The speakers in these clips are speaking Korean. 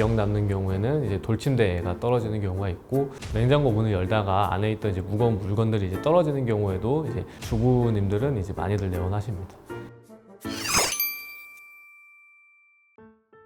기억 남는 경우에는 이제 돌침대가 떨어지는 경우가 있고 냉장고 문을 열다가 안에 있던 이제 무거운 물건들이 이제 떨어지는 경우에도 이제 주부님들은 이제 많이들 내원하십니다.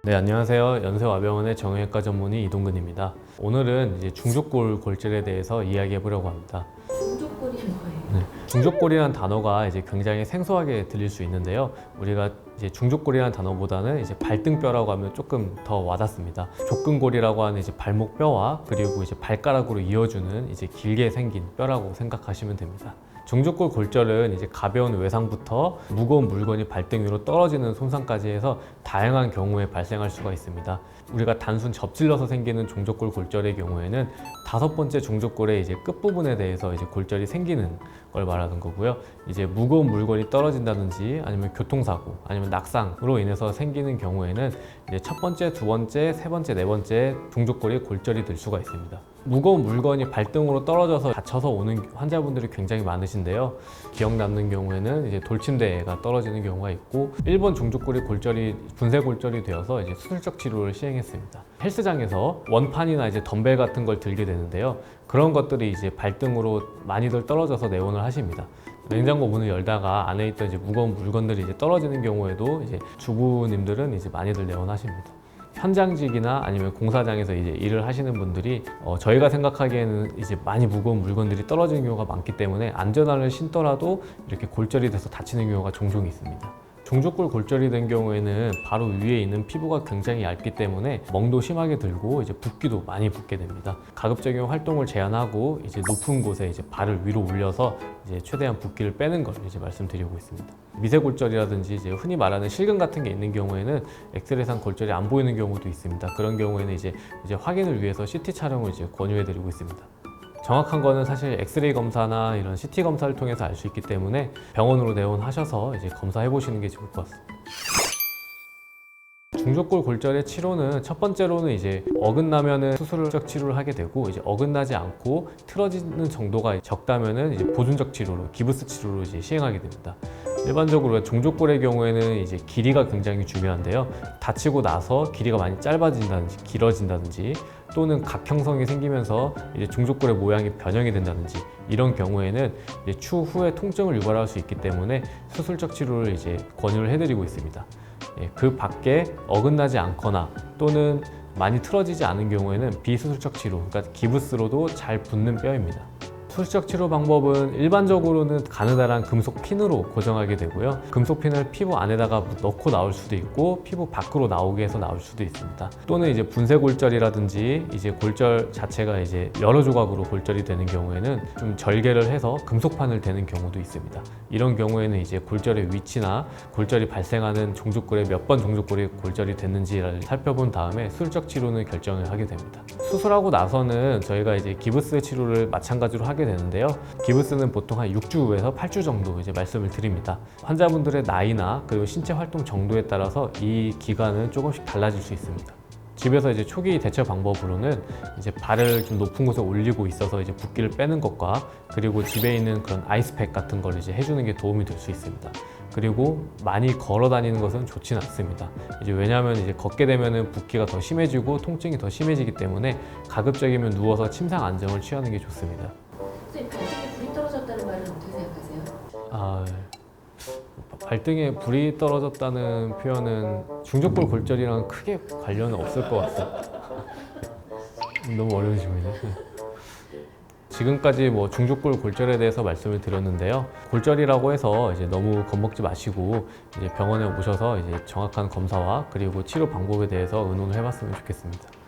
네, 안녕하세요. 연세와병원의 정형외과 전문의 이동근입니다. 오늘은 이제 중족골 골절에 대해서 이야기해 보려고 합니다. 중족골이 뭐예요? 네. 중족골이라는 단어가 이제 굉장히 생소하게 들릴 수 있는데요. 우리가 이제 중족골이라는 단어보다는 이제 발등뼈라고 하면 조금 더 와닿습니다. 족근골이라고 하는 이제 발목 뼈와 그리고 이제 발가락으로 이어주는 이제 길게 생긴 뼈라고 생각하시면 됩니다. 중족골 골절은 이제 가벼운 외상부터 무거운 물건이 발등 위로 떨어지는 손상까지 해서 다양한 경우에 발생할 수가 있습니다. 우리가 단순 접질러서 생기는 중족골 골절의 경우에는 다섯 번째 중족골의 이제 끝부분에 대해서 이제 골절이 생기는 걸 말하는 거고요. 이제 무거운 물건이 떨어진다든지 아니면 교통사고 아니면 낙상으로 인해서 생기는 경우에는 이제 첫 번째, 두 번째, 세 번째, 네 번째 중족골이 골절이 될 수가 있습니다. 무거운 물건이 발등으로 떨어져서 다쳐서 오는 환자분들이 굉장히 많으신데요. 기억 남는 경우에는 이제 돌침대가 떨어지는 경우가 있고 일본 중족골이 골절이 분쇄 골절이 되어서 이제 수술적 치료를 시행했습니다. 헬스장에서 원판이나 이제 덤벨 같은 걸 들게 되는데요. 그런 것들이 이제 발등으로 많이들 떨어져서 내원을 하십니다. 냉장고 문을 열다가 안에 있던 이제 무거운 물건들이 이제 떨어지는 경우에도 이제 주부님들은 이제 많이들 내원하십니다. 현장직이나 아니면 공사장에서 이제 일을 하시는 분들이 어, 저희가 생각하기에는 이제 많이 무거운 물건들이 떨어지는 경우가 많기 때문에 안전화를 신더라도 이렇게 골절이 돼서 다치는 경우가 종종 있습니다. 종족골 골절이 된 경우에는 바로 위에 있는 피부가 굉장히 얇기 때문에 멍도 심하게 들고 이제 붓기도 많이 붓게 됩니다. 가급적이면 활동을 제한하고 이제 높은 곳에 이제 발을 위로 올려서 이제 최대한 붓기를 빼는 걸 이제 말씀드리고 있습니다. 미세 골절이라든지 이제 흔히 말하는 실금 같은 게 있는 경우에는 엑스레이상 골절이 안 보이는 경우도 있습니다. 그런 경우에는 이제 이제 확인을 위해서 CT 촬영을 이제 권유해드리고 있습니다. 정확한 거는 사실 엑스레이 검사나 이런 CT 검사를 통해서 알 수 있기 때문에 병원으로 내원하셔서 이제 검사해 보시는 게 좋을 것 같습니다. 중족골 골절의 치료는 첫 번째로는 이제 어긋나면은 수술적 치료를 하게 되고 이제 어긋나지 않고 틀어지는 정도가 적다면은 이제 보존적 치료로 기부스 치료로 이제 시행하게 됩니다. 일반적으로 종족골의 경우에는 이제 길이가 굉장히 중요한데요. 다치고 나서 길이가 많이 짧아진다든지 길어진다든지 또는 각 형성이 생기면서 이제 중족골의 모양이 변형이 된다든지 이런 경우에는 추후에 통증을 유발할 수 있기 때문에 수술적 치료를 이제 권유를 해드리고 있습니다. 예, 그 밖에 어긋나지 않거나 또는 많이 틀어지지 않은 경우에는 비수술적 치료, 그러니까 기부스로도 잘 붙는 뼈입니다. 수술적 치료 방법은 일반적으로는 가느다란 금속 핀으로 고정하게 되고요. 금속 핀을 피부 안에다가 넣고 나올 수도 있고 피부 밖으로 나오게 해서 나올 수도 있습니다. 또는 이제 분쇄 골절이라든지 이제 골절 자체가 이제 여러 조각으로 골절이 되는 경우에는 좀 절개를 해서 금속판을 대는 경우도 있습니다. 이런 경우에는 이제 골절의 위치나 골절이 발생하는 종족골에 몇 번 종족골이 골절이 됐는지를 살펴본 다음에 수술적 치료는 결정을 하게 됩니다. 수술하고 나서는 저희가 이제 기부스 치료를 마찬가지로 하게 되는데요. 기부스는 보통 한 6주에서 8주 정도 이제 말씀을 드립니다. 환자분들의 나이나 그리고 신체 활동 정도에 따라서 이 기간은 조금씩 달라질 수 있습니다. 집에서 이제 초기 대처 방법으로는 이제 발을 좀 높은 곳에 올리고 있어서 이제 붓기를 빼는 것과 그리고 집에 있는 그런 아이스팩 같은 걸 이제 해주는 게 도움이 될 수 있습니다. 그리고 많이 걸어 다니는 것은 좋지는 않습니다. 이제 왜냐하면 이제 걷게 되면은 붓기가 더 심해지고 통증이 더 심해지기 때문에 가급적이면 누워서 침상 안정을 취하는 게 좋습니다. 발등에 불이 떨어졌다는 말은 어떻게 생각하세요? 아, 발등에 불이 떨어졌다는 표현은 중족골 골절이랑 크게 관련은 없을 것 같아요. 너무 어려운 질문이네. 지금까지 뭐 중족골 골절에 대해서 말씀을 드렸는데요. 골절이라고 해서 이제 너무 겁먹지 마시고 이제 병원에 오셔서 이제 정확한 검사와 그리고 치료 방법에 대해서 의논을 해봤으면 좋겠습니다.